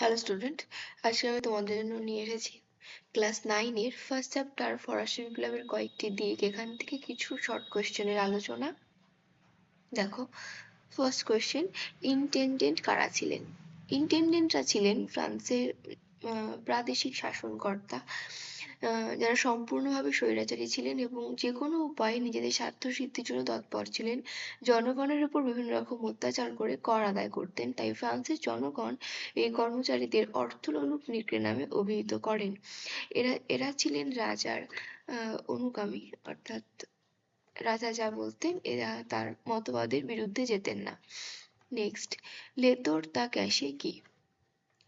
Hello student আজকে আমি তোমাদের জন্য নিয়ে এসেছি ক্লাস নাইনের ফার্স্ট চ্যাপ্টার ফরাসি বিপ্লবের কয়েকটি দিক। এখান থেকে কিছু শর্ট কোয়েশ্চেনের আলোচনা। দেখো ফার্স্ট কোয়েশ্চেন ইন্টেন্ডেন্ট কারা ছিলেন? ইনটেন্ডেন্টরা ছিলেন ফ্রান্সের প্রাদেশিক শাসনকর্তা যারা সম্পূর্ণভাবে স্বৈরাচারী ছিলেন এবং যে কোনো উপায়ে নিজেদের স্বার্থ সিদ্ধির জন্য তৎপর ছিলেন, জনগণের উপর বিভিন্ন রকম অত্যাচার করে কর আদায় করতেন। তাই ফ্রান্সের জনগণ এই কর্মচারীদের অর্থলোলুপ নিগ্রে নামে অভিহিত করেন। এরা এরা ছিলেন রাজার অনুগামী। অর্থাৎ রাজা যা বলতেন, এরা তার মতবাদের বিরুদ্ধে যেতেন না। নেক্সট লেতর তা ক্যাশে কি?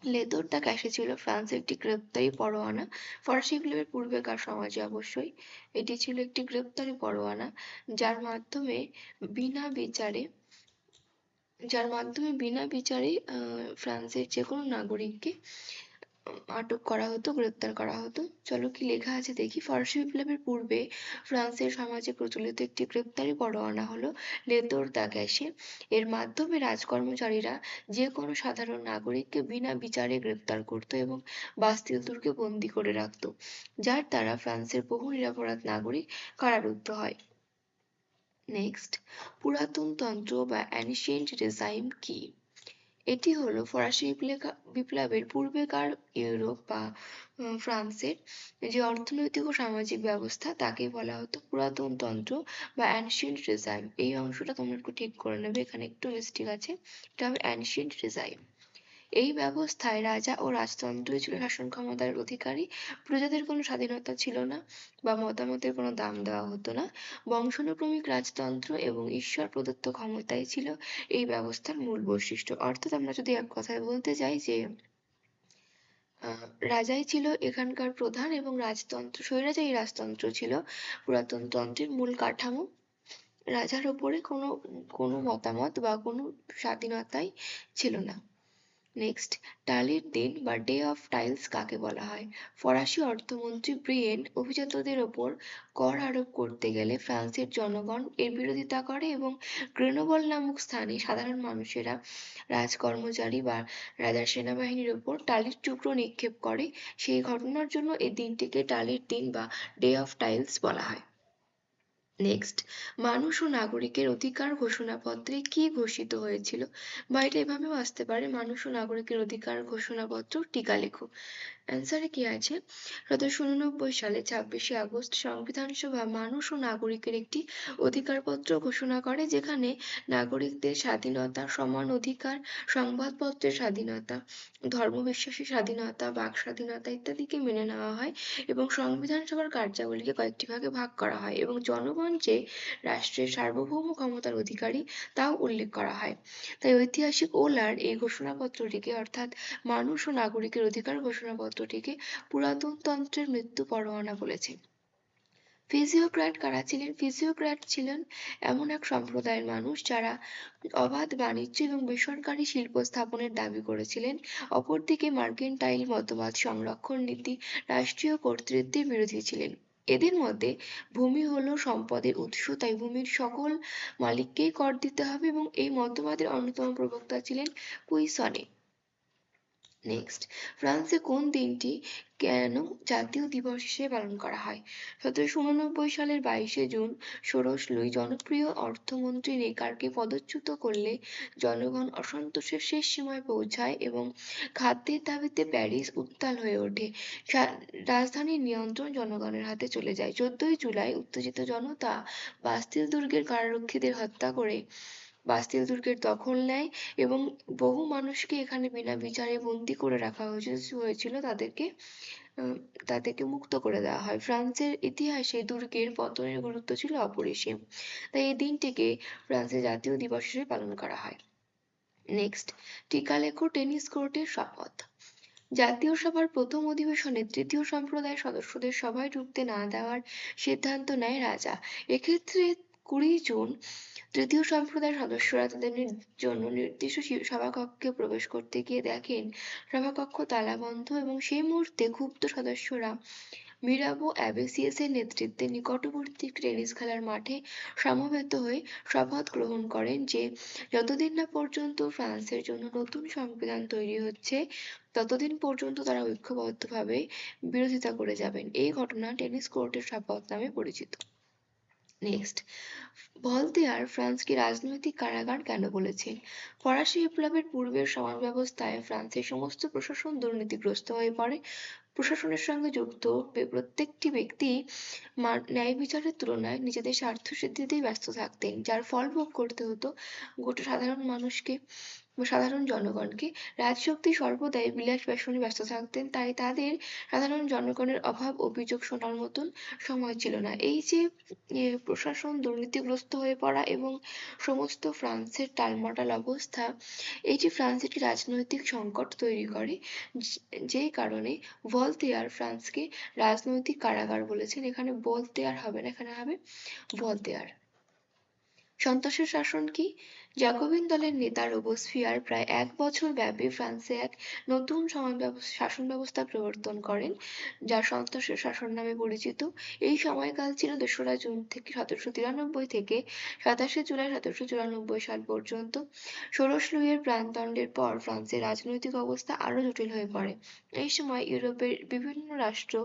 লেদর দ্য এসেছিল ছিল ফ্রান্সের একটি গ্রেপ্তারি পরোয়ানা। ফরাসি বিপ্লবের পূর্বেকার সমাজে অবশ্যই এটি ছিল একটি গ্রেপ্তারি পরোয়ানা, যার মাধ্যমে বিনা বিচারে, যার মাধ্যমে বিনা বিচারে ফ্রান্সের যে কোনো নাগরিককে আটক করা হতো, গ্রেপ্তার করা হতো। চলো কি লেখা আছে দেখি। ফরাসি বিপ্লবের পূর্বে ফ্রান্সের সমাজে প্রচলিত একটি গ্রেপ্তারি পরোয়ানা হলো লেতর দা গ্যাসে। এর মাধ্যমে রাজকর্মচারীরা যে কোনো সাধারণ নাগরিককে বিনা বিচারে গ্রেপ্তার করত এবং বাস্তিল দুর্গে বন্দি করে রাখত, যার দ্বারা ফ্রান্সের বহু নিরাপরাধ নাগরিক কারারুদ্ধ হয়। নেক্সট, পুরাতন তন্ত্র বা অ্যানিসিয়েন্ট রেজাইম কি? এটি হলো ফরাসি বিপ্লবের পূর্বেকার ইউরোপ বা ফ্রান্সের যে অর্থনৈতিক ও সামাজিক ব্যবস্থা তাকে বলা হতো পুরাতন তন্ত্র বা অ্যানশিয়েন্ট regime এই অংশটা তোমরা একটু ঠিক করে নেবে, এখানে একটু মিস্টেক আছে। এটা হবে অ্যানশিয়েন্ট রিজাইম এই ব্যবস্থায় রাজা ও রাজতন্ত্রই ছিল শাসন ক্ষমতার অধিকারী। প্রজাদের কোনো স্বাধীনতা ছিল না বা মতামতের কোনো দাম দেওয়া হতো না। বংশানুক্রমিক রাজতন্ত্র এবং ঈশ্বর প্রদত্ত ক্ষমতাই ছিল এই ব্যবস্থার মূল বৈশিষ্ট্য। অর্থাৎ আমরা যদি এক কথায় বলতে চাই যে রাজাই ছিল এখানকার প্রধান এবং রাজতন্ত্র, স্বৈরাচারী রাজতন্ত্র ছিল, পুরাতন তন্ত্রের মূল কাঠামো। রাজার ওপরে কোনো কোনো মতামত বা কোনো স্বাধীনতাই ছিল না। নেক্সট টালির দিন বা ডে অফ টাইলস কাকে বলা হয়? ফরাসি অর্থমন্ত্রী ব্রিয়েন অভিজাতদের ওপর কর আরোপ করতে গেলে ফ্রান্সের জনগণ এর বিরোধিতা করে এবং গ্রেনোবল নামক স্থানে সাধারণ মানুষেরা রাজকর্মচারী বা রাজার সেনাবাহিনীর ওপর টালির টুকরো নিক্ষেপ করে। সেই ঘটনার জন্য এই দিনটিকে টালির দিন বা ডে অফ টাইলস বলা হয়। নেক্সট মানুষ ও নাগরিকের অধিকার ঘোষণাপত্রে কি ঘোষিত হয়েছিল? বা এটা এভাবেও আসতে পারে, মানুষ ও নাগরিকের অধিকার ঘোষণাপত্র টিকা লেখো। অ্যান্সারে কি আছে? সতেরোশো উননব্বই সালে ছাব্বিশে আগস্ট সংবিধান সভা মানুষ ও নাগরিকের একটি অধিকারপত্র ঘোষণা করে, যেখানে নাগরিকদের স্বাধীনতা, সমান অধিকার সংবাদপত্রের স্বাধীনতা ধর্মবিশ্বাসের স্বাধীনতা, বাক স্বাধীনতা ইত্যাদিকে মেনে নেওয়া হয় এবং সংবিধান সভার কার্যাবলীকে কয়েকটি ভাগে ভাগ করা হয় এবং জনগণ যে রাষ্ট্রের সার্বভৌম ক্ষমতার অধিকারী তাও উল্লেখ করা হয়। তাই ঐতিহাসিক ওলার এই ঘোষণাপত্রটিকে অর্থাৎ মানুষ ও নাগরিকের অধিকার ঘোষণাপত্র তন্ত্রটিকে পুরাতন তন্ত্রের মৃত্যু পরোয়ানা বলেছে। ফিজিওক্র্যাট কারা ছিলেন? ফিজিওক্র্যাট ছিলেন এমন এক সম্প্রদায়ের মানুষ যারা অবাধ বাণিজ্য এবং বেসরকারি শিল্প স্থাপনের দাবি করেছিলেন। অপরদিকে মার্কেন্টাইল মতবাদ সংরক্ষণ নীতি রাষ্ট্রীয় কর্তৃত্বের বিরোধী ছিলেন। এদের মতে ভূমি হলো সম্পদের উৎস। তাই ভূমির সকল মালিককেই কর দিতে হবে এবং এই মতবাদের অন্যতম প্রবক্তা ছিলেন কুইসনে। নেক্সট ফ্রান্সে কোন দিনটি কেন জাতীয় দিবস হিসেবে পালন করা হয়? সতেরোশো উননব্বই সালের বাইশে জুন ষোড়শ লুই জনপ্রিয় অর্থমন্ত্রী নেকারকে পদচ্যুত করলে জনগণ অসন্তোষের শেষ সীমায় পৌঁছায় এবং খাদ্যের দাবিতে প্যারিস উত্তাল হয়ে ওঠে। রাজধানীর নিয়ন্ত্রণ জনগণের হাতে চলে যায়। চোদ্দই জুলাই উত্তেজিত জনতা বাস্তিল দুর্গের কারারক্ষীদের হত্যা করে বাস্তিল দুর্গের দখল নেয় এবং বহু মানুষকে এখানে বিনা বিচারে বন্দি করে রাখা হয়েছিল তাদেরকে তাদেরকে মুক্ত করে দেওয়া হয়। ফ্রান্সের ইতিহাসে দুর্গের পতনের গুরুত্ব ছিল অপরিসীম। তাই এই দিনটিকে ফ্রান্সের জাতীয় দিবস হিসেবে পালন করা হয়। নেক্সট টিকা লেখো টেনিস কোর্টের শপথ। জাতীয় সভার প্রথম অধিবেশনে তৃতীয় সম্প্রদায়ের সদস্যদের সভায় ঢুকতে না দেওয়ার সিদ্ধান্ত নেয় রাজা। এক্ষেত্রে কুড়ি জুন তৃতীয় সম্প্রদায়ের সদস্যরা তাদের জন্য নির্দিষ্ট সভাকক্ষে প্রবেশ করতে গিয়ে দেখেন সভাকক্ষ তালাবন্ধ এবং সেই মুহূর্তে ক্ষুব্ধ সদস্যরা মিরাবো অ্যাবেসিয়াসের নেতৃত্বে নিকটবর্তী একটি টেনিস খেলার মাঠে সমবেত হয়ে শপথ গ্রহণ করেন যে যতদিন না পর্যন্ত ফ্রান্সের জন্য নতুন সংবিধান তৈরি হচ্ছে ততদিন পর্যন্ত তারা ঐক্যবদ্ধভাবে বিরোধিতা করে যাবেন। এই ঘটনা টেনিস কোর্টের শপথ নামে পরিচিত। নেক্সট ভলতেয়ার ফ্রান্সকে রাজনৈতিক কারাগার কেন বলেছেন? ফরাসি বিপ্লবের পূর্বের সমাজ ব্যবস্থায় ফ্রান্সের সমস্ত প্রশাসন দুর্নীতিগ্রস্ত হয়ে পড়ে। প্রশাসনের সঙ্গে যুক্ত প্রত্যেকটি ব্যক্তি ন্যায় বিচারের তুলনায় নিজেদের স্বার্থ সিদ্ধিতেই ব্যস্ত থাকতেন, যার ফল ভোগ করতে হতো গোটা সাধারণ মানুষকে। সাধারণ জনগণকে রাজশক্তি সর্বদাই বিলাস ব্যসনে ব্যস্ত থাকতেন, তাই তাদের সাধারণ জনগণের অভাব অভিযোগ শোনার মতন সময় ছিল না। এই যে প্রশাসন দুর্নীতিগ্রস্ত হয়ে পড়া এবং সমস্ত ফ্রান্সের টালমাটাল অবস্থা এটি ফ্রান্সে একটি রাজনৈতিক সংকট তৈরি করে যেই কারণে ভলতেয়ার ফ্রান্সকে রাজনৈতিক কারাগার বলেছেন। এখানে বলতেয়ার হবে না, এখানে হবে ভলতেয়ার। সন্তোষের শাসন কি? জ্যাকোবিন দলের নেতা রোবোস্ফিয়ার প্রায় এক বছর ব্যাপী ফ্রান্সে এক নতুন শাসন ব্যবস্থা প্রবর্তন করেন, যা সন্তোষের শাসন নামে পরিচিত। এই সময়কাল ছিল দোসরা জুন থেকে সতেরোশো তিরানব্বই থেকে সাতাশে জুলাই সতেরোশো চুরানব্বই সাল পর্যন্ত। ষোড়শ লুইয়ের প্রাণদণ্ডের পর ফ্রান্সের রাজনৈতিক অবস্থা আরও জটিল হয়ে পড়ে। এই সময় ইউরোপের বিভিন্ন রাষ্ট্র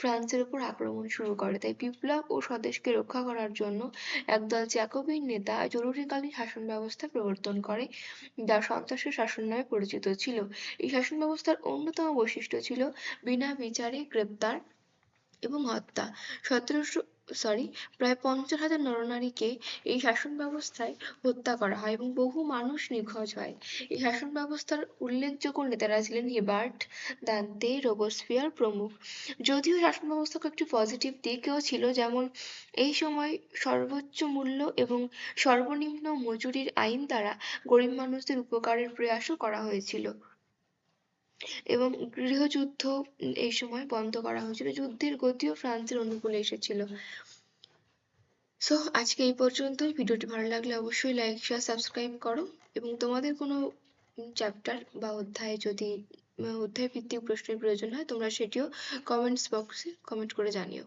ফ্রান্সের উপর আক্রমণ শুরু করে, তাই বিপ্লব ও স্বদেশকে রক্ষা করার জন্য একদল জ্যাকোবিন নেতা জরুরিকালীন শাসন ব্যবস্থা ব্যবস্থা প্রবর্তন করে যা সন্ত্রাসী শাসন নামে পরিচিত ছিল। এই শাসন ব্যবস্থার অন্যতম বৈশিষ্ট্য ছিল বিনা বিচারে গ্রেপ্তার এবং হত্যা। সতেরোশো সরি প্রায় পঞ্চাশ হাজার নরনারীকে এই শাসন ব্যবস্থায় হত্যা করা হয় এবং বহু মানুষ নিখোঁজ হয়। এই শাসন ব্যবস্থার উল্লেখযোগ্য নেতারা ছিলেন হিবার্ট দান্তে, রোবোস্ফিয়ার প্রমুখ। যদিও শাসন ব্যবস্থা কয়েকটি পজিটিভ দিকও ছিল, যেমন এই সময় সর্বোচ্চ মূল্য এবং সর্বনিম্ন মজুরির আইন দ্বারা গরিব মানুষদের উপকারের প্রয়াসও করা হয়েছিল। এবং গৃহযুদ্ধ এই সময় বন্ধ করা হয়েছিল। যুদ্ধের গতিও ফ্রান্সের অনুকূলে এসেছিল। সো আজকে এই পর্যন্তই। ভিডিওটি ভালো লাগলে অবশ্যই লাইক শেয়ার সাবস্ক্রাইব করো। এবং তোমাদের কোনো চ্যাপ্টার বা অধ্যায় যদি অধ্যায় ভিত্তিক প্রশ্নের প্রয়োজন হয়, তোমরা সেটিও কমেন্টস বক্সে কমেন্ট করে জানিও।